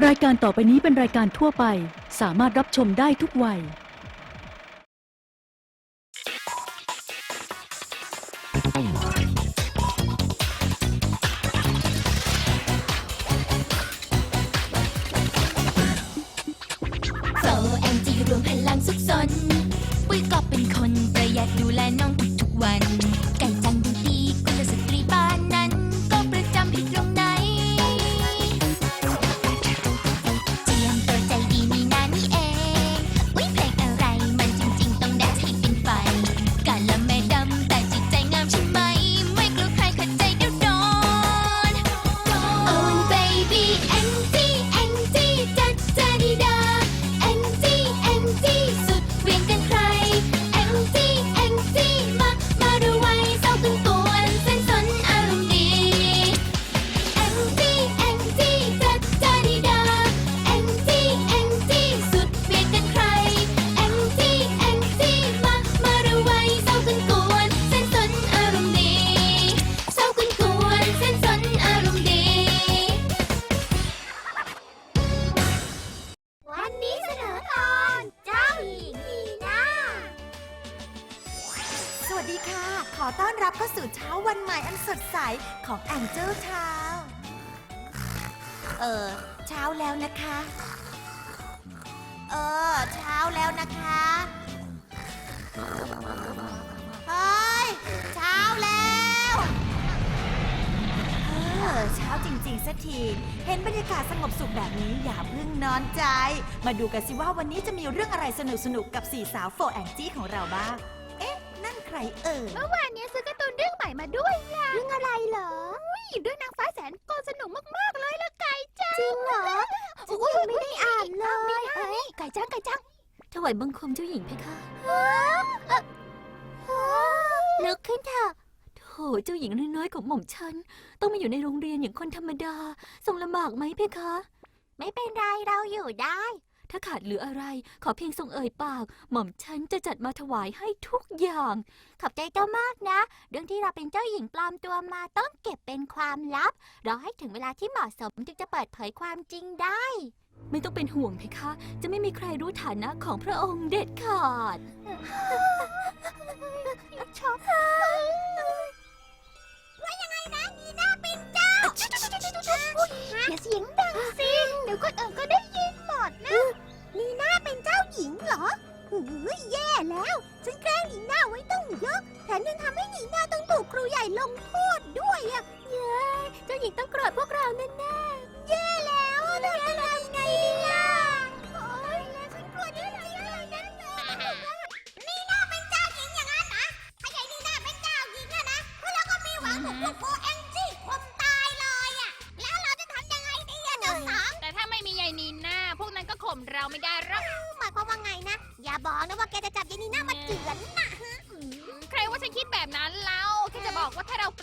รายการต่อไปนี้เป็นรายการทั่วไป สามารถรับชมได้ทุกวัย โซแอนจีรวมพลังสุขสน ปุ้ยก็เป็นคนประหยัดดูแลน้องทุกๆวัน ไก่ เออ เช้าแล้วนะคะ เออ เช้าแล้วนะคะเฮ้ยเช้าแล้ว เออ เช้าจริงๆสักที เห็นบรรยากาศสงบสุขแบบนี้อย่าเพิ่งนอนใจ มาดูกันสิว่าวันนี้จะมีเรื่องอะไรสนุกๆ กับสี่สาวโฟแองจี้ของเราบ้าง เอ๊ะ นั่นใครเอ่ย เมื่อวานเนี้ยซื้อการ์ตูนเรื่องใหม่มาด้วยล่ะ เรื่องอะไรเหรอ เรื่องนางฟ้าแสนโกนสนุกมาก ๆ เลยละไก่จ้า จริงเหรออุ้ยไม่ได้อ่านเลยเอ้ยไก่จ้างไก่จ้างถวายบังคมเจ้าหญิงเพคะลุกขึ้นเถอะโถเจ้าหญิงน้อยๆของหม่อมฉัน ต้องมาอยู่ในโรงเรียนอย่างคนธรรมดาทรงลำบากไหมเพคะ ไม่เป็นไรเราอยู่ได้ ถ้าขาดเหลืออะไร ขอเพียงทรงเอ่ยปาก หม่อมฉันจะจัดมาถวายให้ทุกอย่าง ขอบใจเจ้ามากนะ เรื่องที่เราเป็นเจ้าหญิงปลอมตัวมาต้องเก็บเป็นความลับ รอให้ถึงเวลาที่เหมาะสมจึงจะเปิดเผยความจริงได้ ไม่ต้องเป็นห่วงเพคะ จะไม่มีใครรู้ฐานะของพระองค์เด็ดขาด ชอบ อย่าเสียงดังสิเดี๋ยวคนอื่นก็ได้ยินหมดนะนีน่าเป็นเจ้าหญิงเหรอเฮ้ยแย่แล้ว ฉันแกล้งนีน่าไว้ต้องเยอะ แถมยังทำให้นีน่าต้องถูกครูใหญ่ลงโทษด้วยอะเย้เจ้าหญิงต้องโกรธพวกเราแน่ๆ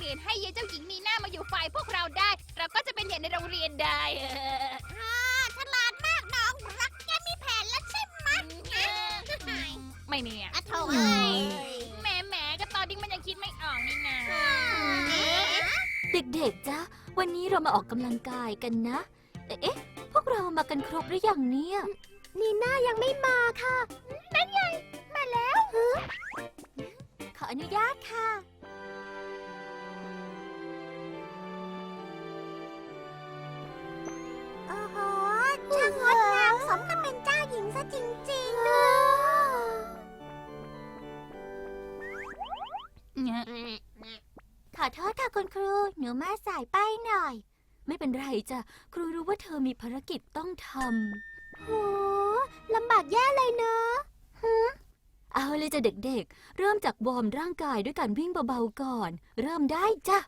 ราเปลี่ยนให้ยายเจ้าหญิงนีน่ามาอยู่ฝ่ายพวกเราได้ เราก็จะเป็นใหญ่ในโรงเรียนได้เอออ่าฉลาดมากน้องรักแกมีแผนแล้วใช่ไหมไม่มีอะอะโถเอ้ยแหมแหมก็ตอนนี้มันยังคิดไม่ออกนี่นะเด็กๆจ๊ะวันนี้เรามาออกกำลังกายกันนะ เอ๊ะ พวกเรามากันครบหรือยังเนี่ย นีน่ายังไม่มาค่ะ นั่นไง มาแล้ว ขออนุญาตค่ะ ช่างงดงามสมกับเป็นเจ้าหญิงซะจริงๆนะขอโทษค่ะคุณครู หนูมาสายไปหน่อย ไม่เป็นไรจ้ะ ครูรู้ว่าเธอมีภารกิจต้องทโหลำบากแย่เลยเนอะำเอาเลยจ้ะเด็กๆ เริ่มจากวอร์มร่างกายด้วยการวิ่งเบาๆก่อน เริ่มได้จ้ะ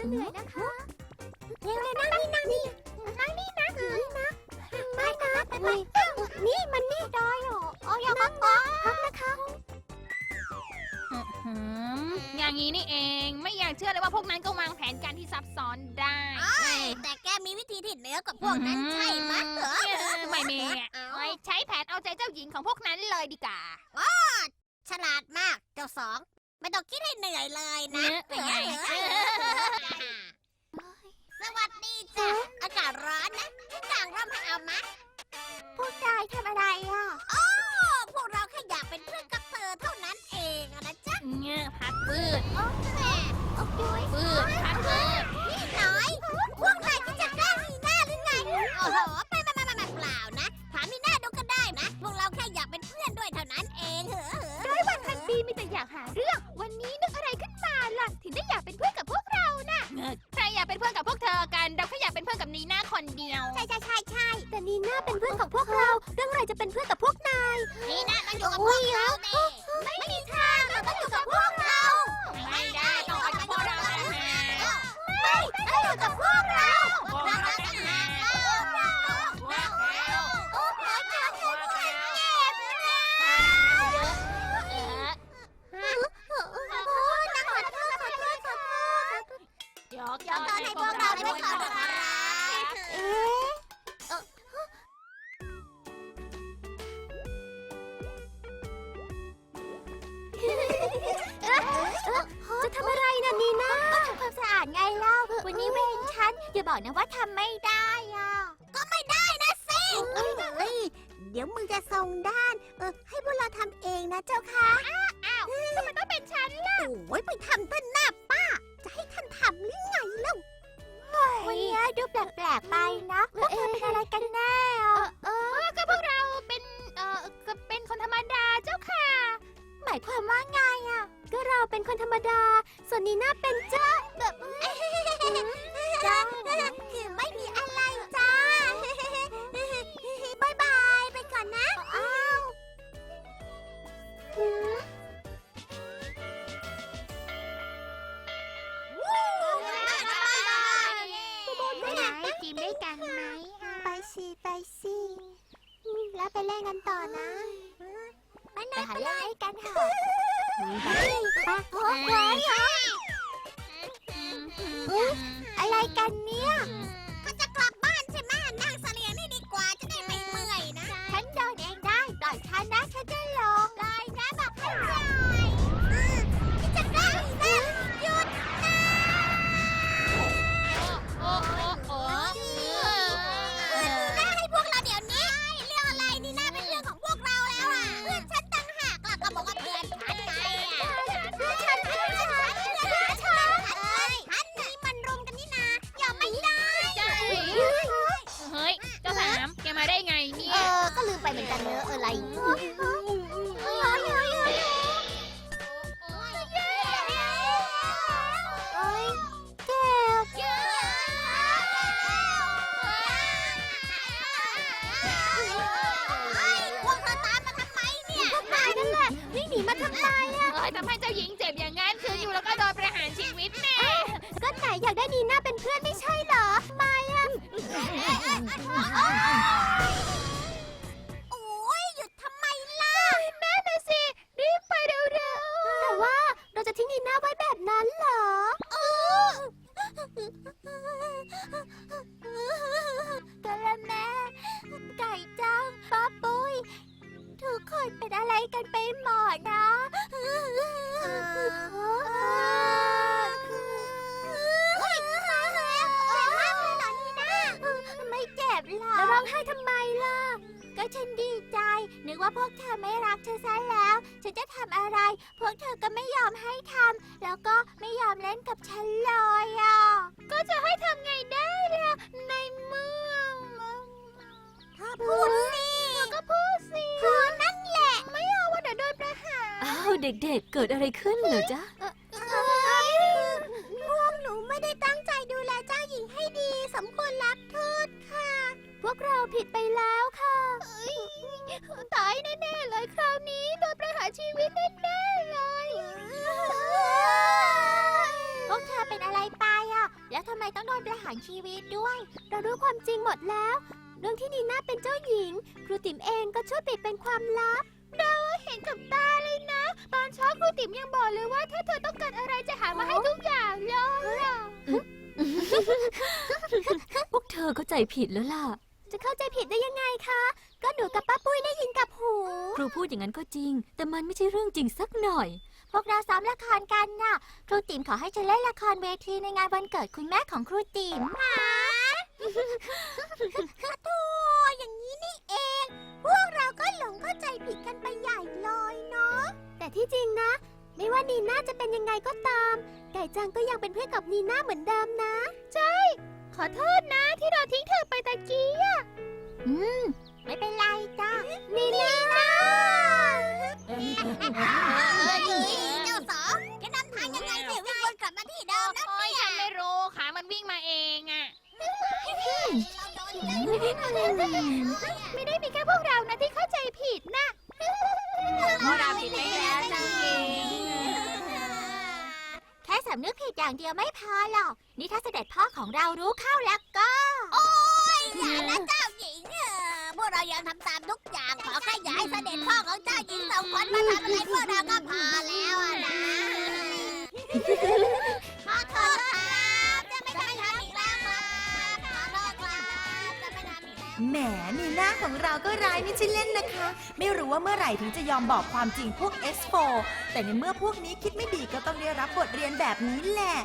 จะเหนื่อยนะคะเร็วเลยนั่งนี่นั่งนี่นั่งนี่นะนี่นะไม่นะไม่นี่มันนี่ดอยเหรออ๋ออย่าพักนะพักนะคะอื้อหืออย่างนี้นี่เองไม่อยากเชื่อเลยว่าพวกนั้นก็วางแผนการที่ซับซ้อนได้แต่แกมีวิธีที่เหนือกว่าพวกนั้นใช่ไหมเหรอเออไม่มีอะไว้ใช้แผนเอาใจเจ้าหญิงของพวกนั้นเลยดีกว่าฉลาดมากเจ้าสอง ไม่ต้องคิดให้เหนื่อยเลยนะเนอะเป็นไงสวัสดีจ้ะอากาศร้อนนะกางร่มให้เอามะพวกนายทำอะไรอะอ๋อ มีหน้าเป็นเพื่อนของพวกเรา เรื่องอะไรจะเป็นเพื่อนกับ อย่าบอกนะว่าทำไม่ได้อะ ก็ไม่ได้นะสิเอ้ยเดี๋ยวมึงจะส่งด้าน เออ ให้พวกเราทำเองนะเจ้าค่ะ อ้าวทำไมต้องเป็นฉันล่ะ โอ้ยไปทำต้นหน้าป้า จะให้ท่านทำหรือไงเล่าวันนี้ดูแปลกๆไปนะพวกเธอเป็นอะไรกันแน่อะเออก็พวกเราเป็นเอ่อก็เป็นคนธรรมดาเจ้าค่ะ หมายความว่าไงอะ ก็เราเป็นคนธรรมดา ส่วนนีน่าเป็นเจ้าแบบ จ้าคือไม่มีอะไรจ้าบายบายไปก่อนนะ อ้าวไปไหนทีมด้วยกันไหมไปสิไปสิแล้วไปเล่นกันต่อนะไปไหนไปเล่นกันเถอะไปไปโอ้ย อะไรกันเนี่ย ทำให้เจ้าหญิงเจ็บอย่างนั้น คืออยู่แล้วก็โดนประหารชีวิตแน่ ก็ไหนอยากได้นีน่า เธอไม่รักฉันซะแล้ว ฉันจะทำอะไร พวกเธอก็ไม่ยอมให้ทำแล้วก็ไม่ยอมเล่นกับฉันเลยอะก็จะให้ทำไงได้ล่ะในเมื่อถ้าพูดสิก็พูดสิพูดนั่นแหละ ไม่เอาว่าเดี๋ยวโดนประหารอ้าวเด็กๆ เกิดอะไรขึ้นเหรอจ๊ะพวกหนูไม่ได้ตั้งใจดูแลเจ้าหญิงให้ดี สมควรรับโทษค่ะ พวกเราผิดไปแล้วค่ะ ตายแน่ๆเลยคราวนี้โดนประหารชีวิตแน่ๆเลยพวกเธอเป็นอะไรไปอะ แล้วทำไมต้องโดนประหารชีวิตด้วย เรารู้ความจริงหมดแล้ว เรื่องที่นีน่าเป็นเจ้าหญิง ครูติ๋มเองก็ช่วยปิดเป็นความลับ เราเห็นกับตาเลยนะ ตอนเช้าครูติ๋มยังบอกเลยว่าถ้าเธอต้องการอะไรจะหามาให้ทุกอย่างเลยอะพวกเธอเข้าใจผิดแล้วล่ะ จะเข้าใจผิดได้ยังไงคะ ก็หนูกับป้าปุ้ยได้ยินกับหู ครูพูดอย่างนั้นก็จริง แต่มันไม่ใช่เรื่องจริงสักหน่อย พวกเราซ้อมละครกันน่ะ ครูติ๋มขอให้ฉันเล่นละครเวทีในงานวันเกิดคุณแม่ของครูติ๋มหาตัวอย่างนี้นี่เอง พวกเราก็หลงเข้าใจผิดกันไปใหญ่เลยเนาะ แต่ที่จริงนะ ไม่ว่านีน่าจะเป็นยังไงก็ตาม ไก่จังก็ยังเป็นเพื่อนกับนีน่าเหมือนเดิมนะขอโทษนะที่เราทิ้งเธอไปตะกี้อะอืม ไม่เป็นไรจ้านีน่าเจ้าสองแกนำทางยังไงเนี่ยวิ่งวนกลับมาที่เดิมนะโอ้ยฉันไม่รู้ขามันวิ่งมาเองอะไม่ได้มีแค่พวกเรานะที่เข้าใจผิดนะพวกเราผิดไปแล้วจริงแค่สำนึกผิดอย่างเดียวไม่พอหรอก นี่ถ้าเสด็จพ่อของเรารู้เข้าแล้วก็ โอ้ยอย่านะเจ้าหญิง พวกเรายังทำตามทุกอย่างขอแค่อย่าให้เสด็จพ่อของเจ้าหญิงสองคนมาทำอะไรพวกเราก็พอแล้วอะนะขอโทษครับจะไม่ทำอีกแล้วครับขอโทษครับจะไม่ทำอีกแล้ว แหมนีน่าของเราก็ร้ายไม่ใช่เล่นนะคะ ไม่รู้ว่าเมื่อไหร่ถึงจะยอมบอกความจริงพวก S4 แต่ในเมื่อพวกนี้คิดไม่ดีก็ต้องได้รับบทเรียนแบบนี้แหละ